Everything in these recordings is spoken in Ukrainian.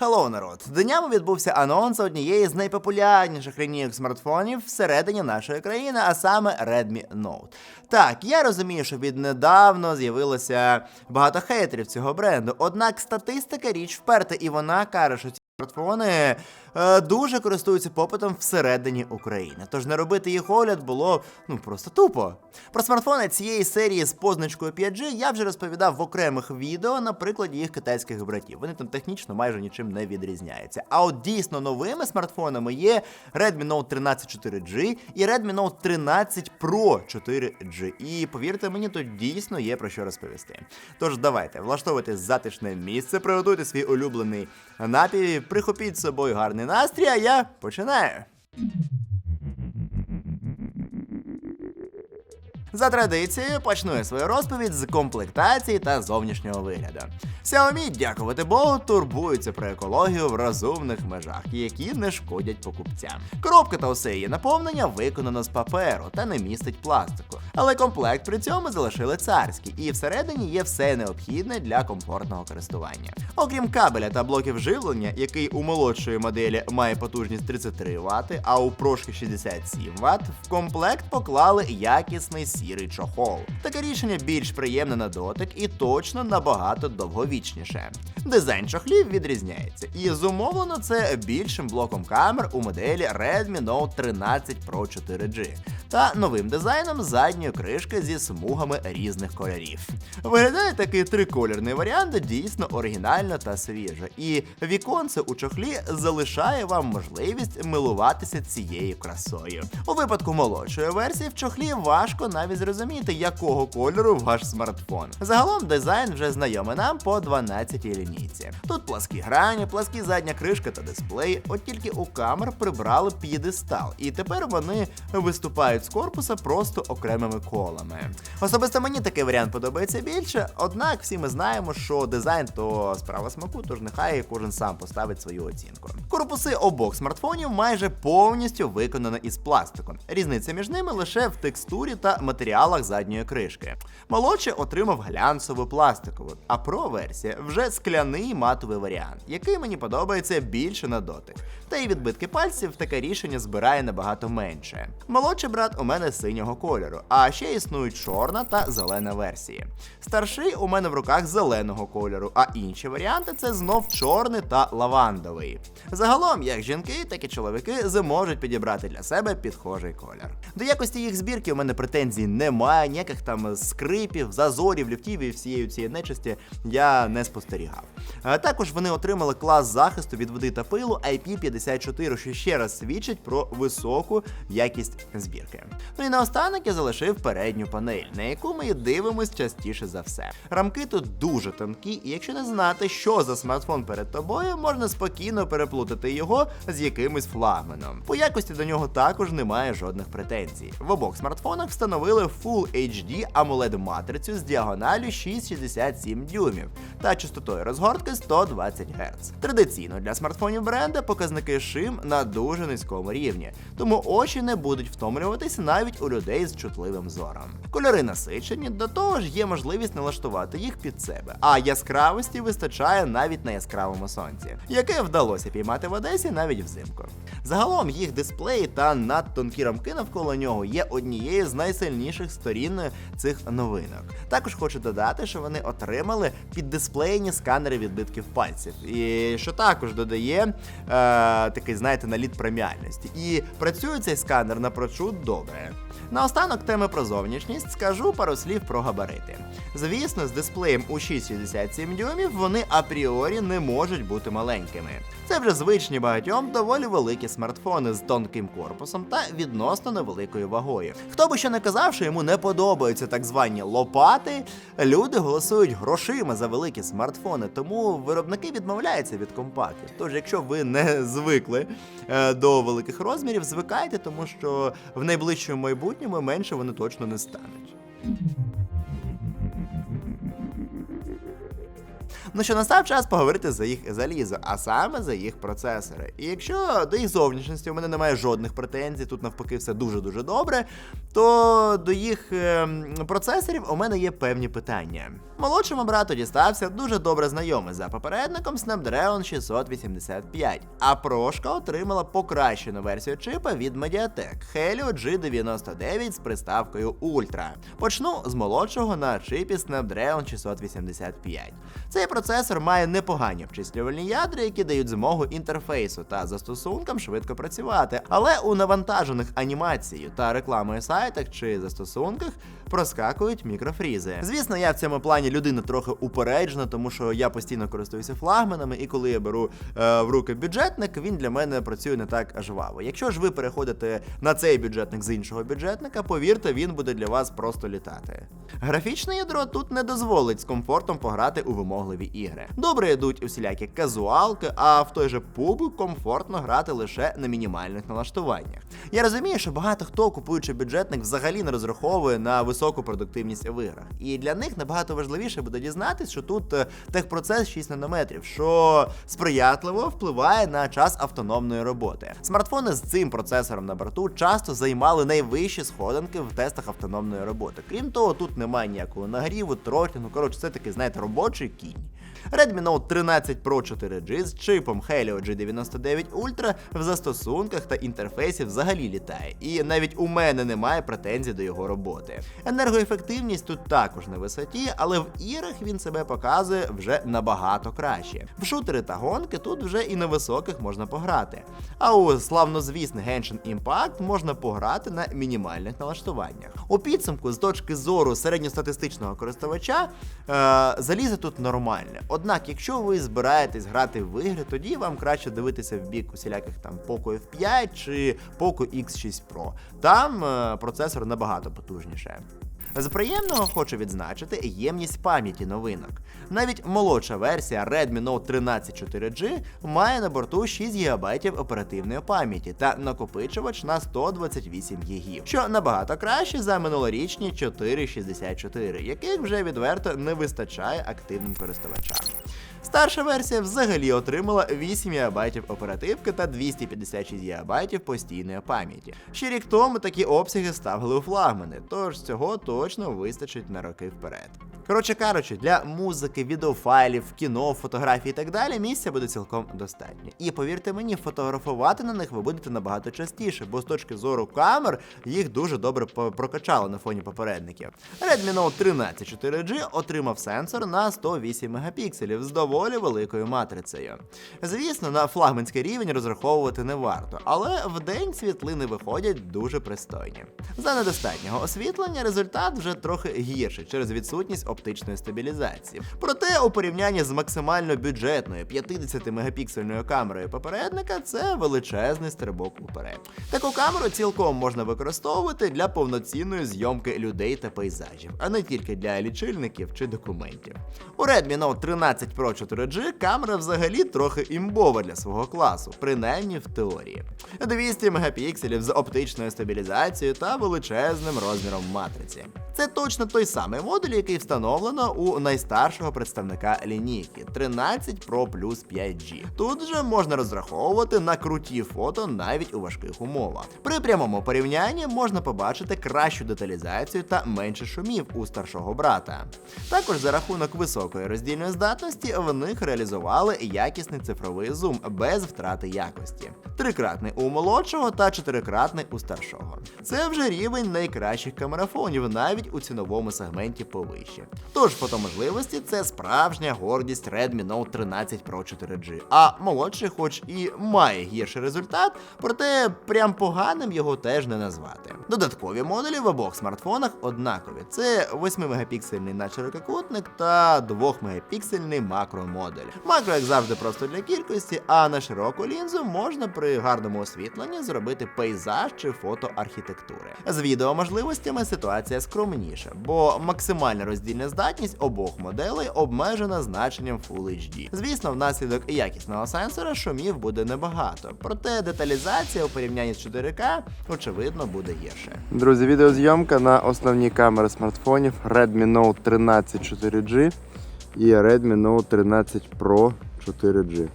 Hello, народ! Днями відбувся анонс однієї з найпопулярніших лінійок смартфонів всередині нашої країни, а саме Redmi Note. Так, я розумію, що віднедавно з'явилося багато хейтерів цього бренду, однак статистика річ вперта, і вона каже, що ці смартфони дуже користуються попитом всередині України. Тож не робити їх огляд було ну просто тупо. Про смартфони цієї серії з позначкою 5G я вже розповідав в окремих відео на прикладі їх китайських братів. Вони там технічно майже нічим не відрізняються. А от дійсно новими смартфонами є Redmi Note 13 4G і Redmi Note 13 Pro 4G. І повірте мені, тут дійсно є про що розповісти. Тож давайте влаштовуйте затишне місце, приготуйте свій улюблений напій, прихопіть з собою гарний настрій, а я починаю. За традицією почну я свою розповідь з комплектації та зовнішнього вигляду. Xiaomi, дякувати Богу, турбуються про екологію в розумних межах, які не шкодять покупцям. Коробка та усе її наповнення виконано з паперу та не містить пластику. Але комплект при цьому залишили царський, і всередині є все необхідне для комфортного користування. Окрім кабеля та блоків живлення, який у молодшої моделі має потужність 33 Вт, а у прошки 67 Вт, в комплект поклали якісний сірий чохол. Таке рішення більш приємне на дотик і точно набагато довговічніше. Дизайн чохлів відрізняється, і зумовлено це більшим блоком камер у моделі Redmi Note 13 Pro 4G та новим дизайном задньої кришки зі смугами різних кольорів. Виглядає такий триколірний варіант дійсно оригінально та свіжо, і віконце у чохлі залишає вам можливість милуватися цією красою. У випадку молодшої версії в чохлі важко навіть зрозуміти, якого кольору ваш смартфон. Загалом дизайн вже знайомий нам по 12-й лінійці. Тут пласкі грані, пласкі задня кришка та дисплей, от тільки у камер прибрали п'єдестал, і тепер вони виступають з корпуса просто окремими колами. Особисто мені такий варіант подобається більше, однак всі ми знаємо, що дизайн то справа смаку, тож нехай кожен сам поставить свою оцінку. Корпуси обох смартфонів майже повністю виконані із пластику. Різниця між ними лише в текстурі та матеріалах задньої кришки. Молодший отримав глянцеву пластикову, а Pro версія вже скляний матовий варіант, який мені подобається більше на дотик. Та й відбитки пальців таке рішення збирає набагато менше. Молодший брат у мене синього кольору, а ще існують чорна та зелена версії. Старший у мене в руках зеленого кольору, а інші варіанти це знов чорний та лавандовий. Загалом, як жінки, так і чоловіки зможуть підібрати для себе підхожий колір. До якості їх збірки у мене претензій немає, ніяких там скрипів, зазорів, ліфтів і всієї цієї нечисті я не спостерігав. Також вони отримали клас захисту від води та пилу IP54, що ще раз свідчить про високу якість збірки. Ну і наостанок я залишив передню панель, на яку ми і дивимось частіше за все. Рамки тут дуже тонкі, і якщо не знати, що за смартфон перед тобою, можна спокійно переплутати його з якимось флагманом. По якості до нього також немає жодних претензій. В обох смартфонах встановили Full HD AMOLED матрицю з діагоналю 6,67 дюймів та частотою розгортки 120 Гц. Традиційно для смартфонів бренда показники шим на дуже низькому рівні, тому очі не будуть втомлюватися навіть у людей з чутливим зором. Кольори насичені, до того ж є можливість налаштувати їх під себе, а яскравості вистачає навіть на яскравому сонці, яке вдалося піймати в Одесі навіть взимку. Загалом їх дисплеї та надтонкі рамки навколо нього є однією з найсильніших сторін цих новинок. Також хочу додати, що вони отримали піддисплейні сканери відбитків пальців, і що також додає е, такий, знаєте, наліт преміальності. І працює цей сканер напрочуд добре. Наостанок теми про зовнішність скажу пару слів про габарити. Звісно, з дисплеєм у 6,67 дюймів вони апріорі не можуть бути маленькими. Це вже звичні багатьом доволі великі смартфони з тонким корпусом та відносно невеликою вагою. Хто би що не казав, що йому не подобаються так звані лопати, люди голосують грошима за великі смартфони, тому виробники відмовляються від компактів. Тож, якщо ви не звикли е, до великих розмірів, звикайте, тому що в найближчому майбутньому менше вони точно не стануть. Ну що настав час поговорити за їх залізо, а саме за їх процесори. І якщо до їх зовнішності у мене немає жодних претензій, тут навпаки все дуже-дуже добре, то до їх ем, процесорів у мене є певні питання. Молодшому брату дістався дуже добре знайомий за попередником Snapdragon 685, а прошка отримала покращену версію чипа від Mediatek Helio G99 з приставкою Ultra. Почну з молодшого на чипі Snapdragon 685. Цей процесор має непогані обчислювальні ядра, які дають змогу інтерфейсу та застосункам швидко працювати, але у навантажених анімацією та рекламою сайтах чи застосунках проскакують мікрофрізи. Звісно, я в цьому плані людина трохи упереджена, тому що я постійно користуюся флагманами, і коли я беру е, в руки бюджетник, він для мене працює не так жваво. Якщо ж ви переходите на цей бюджетник з іншого бюджетника, повірте, він буде для вас просто літати. Графічне ядро тут не дозволить з комфортом пограти у вимогливі ігри. Добре йдуть усілякі казуалки, а в той же PUBG комфортно грати лише на мінімальних налаштуваннях. Я розумію, що багато хто, купуючи бюджетник, взагалі не розраховує на високу продуктивність в іграх. І для них набагато важливіше буде дізнатись, що тут е, техпроцес 6 нанометрів, що сприятливо впливає на час автономної роботи. Смартфони з цим процесором на борту часто займали найвищі сходинки в тестах автономної роботи. Крім того, тут немає ніякого нагріву, тротлінгу, коротше, це такий, знаєте, робочий кінь. Redmi Note 13 Pro 4G з чипом Helio G99 Ultra в застосунках та інтерфейсі взагалі літає, і навіть у мене немає претензій до його роботи. Енергоефективність тут також на висоті, але в іграх він себе показує вже набагато краще. В шутери та гонки тут вже і на високих можна пограти. А у славнозвісний Genshin Impact можна пограти на мінімальних налаштуваннях. У підсумку, з точки зору середньостатистичного користувача, е, залізо тут нормальне. Однак, якщо ви збираєтесь грати в ігри, тоді вам краще дивитися в бік усіляких там Poco F5 чи Poco X6 Pro. Там е, процесор набагато потужніше. З приємного хочу відзначити ємність пам'яті новинок. Навіть молодша версія Redmi Note 13 4G має на борту 6 ГБ оперативної пам'яті та накопичувач на 128 ГБ, що набагато краще за минулорічні 464, яких вже відверто не вистачає активним користувачам. Старша версія взагалі отримала 8 ГБ оперативки та 256 ГБ постійної пам'яті. Ще рік тому такі обсяги ставили у флагмани, тож цього точно вистачить на роки вперед. Коротше кажучи, для музики, відеофайлів, кіно, фотографій і так далі місця буде цілком достатньо. І повірте мені, фотографувати на них ви будете набагато частіше, бо з точки зору камер їх дуже добре прокачали на фоні попередників. Redmi Note 13 4G отримав сенсор на 108 мегапікселів з доволі великою матрицею. Звісно, на флагманський рівень розраховувати не варто, але в день світлини виходять дуже пристойні. За недостатнього освітлення результат вже трохи гірший через відсутність оптичної стабілізації. Проте у порівнянні з максимально бюджетною 50-мегапіксельною камерою попередника це величезний стрибок уперед. Таку камеру цілком можна використовувати для повноцінної зйомки людей та пейзажів, а не тільки для лічильників чи документів. У Redmi Note 13 Pro 4G камера взагалі трохи імбова для свого класу, принаймні в теорії. 200 мегапікселів з оптичною стабілізацією та величезним розміром матриці. Це точно той самий модуль, який встановлено у найстаршого представника лінійки 13 Pro Plus 5G. Тут же можна розраховувати на круті фото навіть у важких умовах. При прямому порівнянні можна побачити кращу деталізацію та менше шумів у старшого брата. Також за рахунок високої роздільної здатності в них реалізували якісний цифровий зум без втрати якості. Трикратний у молодшого та чотирикратний у старшого. Це вже рівень найкращих камерафонів навіть у ціновому сегменті повище. Тож фотоможливості це справжня гордість Redmi Note 13 Pro 4G. А молодший, хоч і має гірший результат, проте прям поганим його теж не назвати. Додаткові модулі в обох смартфонах однакові: це 8-мегапіксельний начерококутник та 2-мегапіксельний макромодуль. Макро, як завжди, просто для кількості, а на широку лінзу можна при гарному освітленні зробити пейзаж чи фото архітектури. З відеоможливостями ситуація скромніша, бо максимальна роздільна здатність обох моделей обмежена значенням Full HD. Звісно, внаслідок якісного сенсора шумів буде небагато, проте деталізація у порівнянні з 4К очевидно буде гірше. Друзі, відеозйомка на основні камери смартфонів Redmi Note 13 4G. і Redmi Note 13 Pro 4G.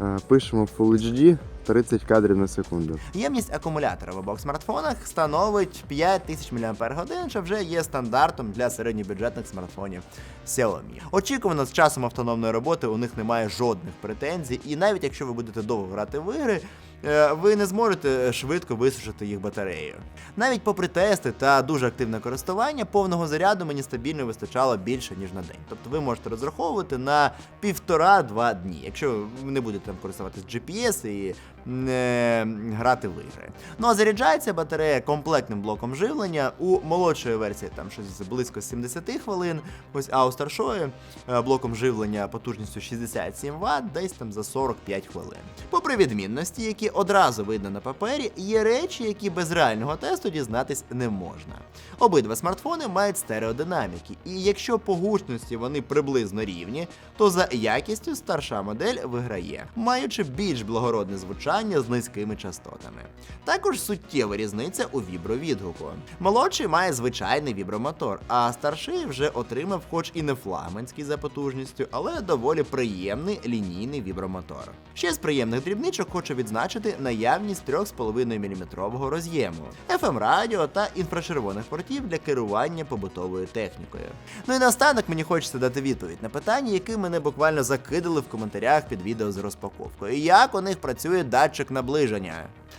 Е, Пишемо Full HD 30 кадрів на секунду. Ємність акумулятора в обох смартфонах становить 5000 мАч, що вже є стандартом для середньобюджетних смартфонів Xiaomi. Очікувано з часом автономної роботи у них немає жодних претензій, і навіть якщо ви будете довго грати в ігри. Е, Ви не зможете швидко висушити їх батарею. Навіть попри тести та дуже активне користування, повного заряду мені стабільно вистачало більше ніж на день. Тобто ви можете розраховувати на півтора-два дні, якщо ви не будете там користуватись GPS і не грати в ігри. Ну а заряджається батарея комплектним блоком живлення. У молодшої версії там щось близько 70 хвилин. Ось а у старшої е, блоком живлення потужністю 67 Вт, десь там за 45 хвилин. Попри відмінності, які одразу видно на папері, є речі, які без реального тесту дізнатись не можна. Обидва смартфони мають стереодинаміки, і якщо по гучності вони приблизно рівні, то за якістю старша модель виграє, маючи більш благородне звучання з низькими частотами. Також суттєва різниця у вібровідгуку. Молодший має звичайний вібромотор, а старший вже отримав, хоч і не флагманський за потужністю, але доволі приємний лінійний вібромотор. Ще з приємних дрібничок хочу відзначити наявність 3,5 мм роз'єму, FM радіо та інфрачервоних портів для керування побутовою технікою. Ну і наостанок мені хочеться дати відповідь на питання, яке мене буквально закидали в коментарях під відео з розпаковкою. Як у них працює датчик наближення?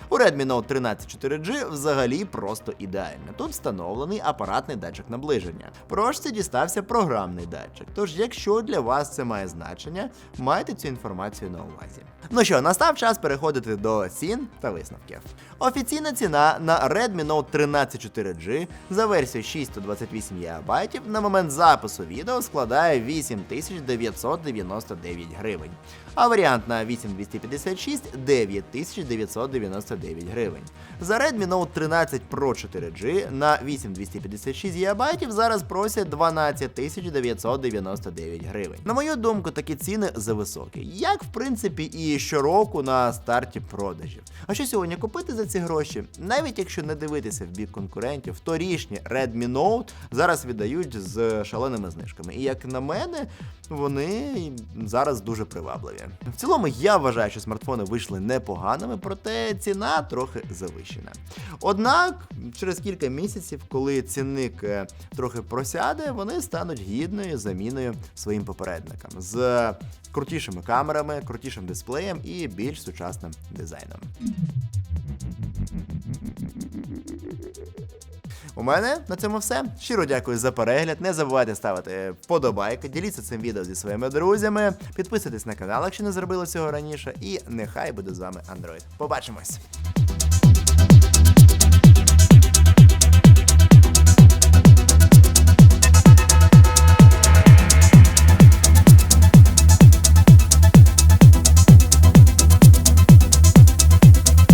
У Redmi Note 13 4G взагалі просто ідеально. Тут встановлений апаратний датчик наближення. Прошці дістався програмний датчик. Тож, якщо для вас це має значення, майте цю інформацію на увазі. Ну що, настав час переходити до цін та висновків. Офіційна ціна на Redmi Note 13 4G за версією 628 ГБ на момент запису відео складає 8999 гривень, а варіант на 8256 9999 гривень. За Redmi Note 13 Pro 4G на 8256 ГБ зараз просять 12999 гривень. На мою думку, такі ціни зависокі, як в принципі і щороку на старті продажів. А що сьогодні купити за ці гроші? Навіть якщо не дивитися в бік конкурентів, торішні Redmi Note зараз віддають з шаленими знижками. І як на мене, вони зараз дуже привабливі. В цілому я вважаю, що смартфони вийшли непоганими, проте ціна трохи завищена. Однак, через кілька місяців, коли цінник е, трохи просяде, вони стануть гідною заміною своїм попередникам з крутішими камерами, крутішим дисплеєм і більш сучасним дизайном. У мене на цьому все. Щиро дякую за перегляд. Не забувайте ставити вподобайки, діліться цим відео зі своїми друзями, підписуйтесь на канал, якщо не зробили цього раніше. І нехай буде з вами Android. Побачимось!